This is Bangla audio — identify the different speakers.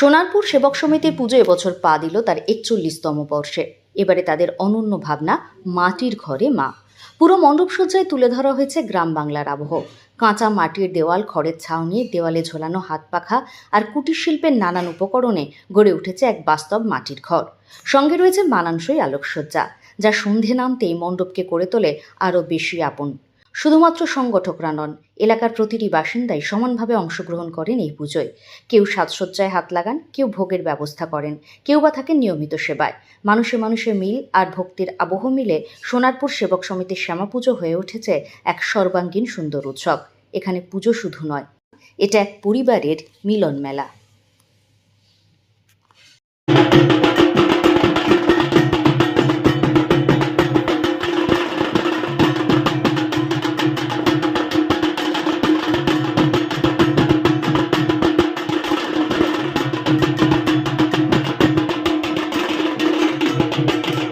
Speaker 1: সোনারপুর সেবক সমিতির পুজো এবছর পা দিল তার একচল্লিশতম বর্ষে। এবারে তাদের অনন্য ভাবনা, মাটির ঘরে মা। পুরো মণ্ডপসজ্জায় তুলে ধরা হয়েছে গ্রাম বাংলার আবহ। কাঁচা মাটির দেওয়াল, খড়ের ছাউনি দেওয়ালে ঝোলানো হাত পাখা আর কুটির শিল্পের নানান উপকরণে গড়ে উঠেছে এক বাস্তব মাটির ঘর। সঙ্গে রয়েছে মানানসই আলোকসজ্জা, যা সন্ধে নামতেই মণ্ডপকে করে তোলে আরও বেশি আপন শুধুমাত্র সংগঠকরা নন, এলাকার প্রতিটি বাসিন্দাই সমানভাবে অংশগ্রহণ করেন এই পুজোয়। কেউ সাজসজ্জায় হাত লাগান, কেউ ভোগের ব্যবস্থা করেন, কেউ বা থাকেন নিয়মিত সেবায়। মানুষে মানুষে মিল আর ভক্তির আবহ মিলে সোনারপুর সেবক সমিতির শ্যামা পুজো হয়ে উঠেছে এক সর্বাঙ্গীন সুন্দর উৎসব। এখানে পুজো শুধু নয়, এটা এক পরিবারের মিলন মেলা। thank you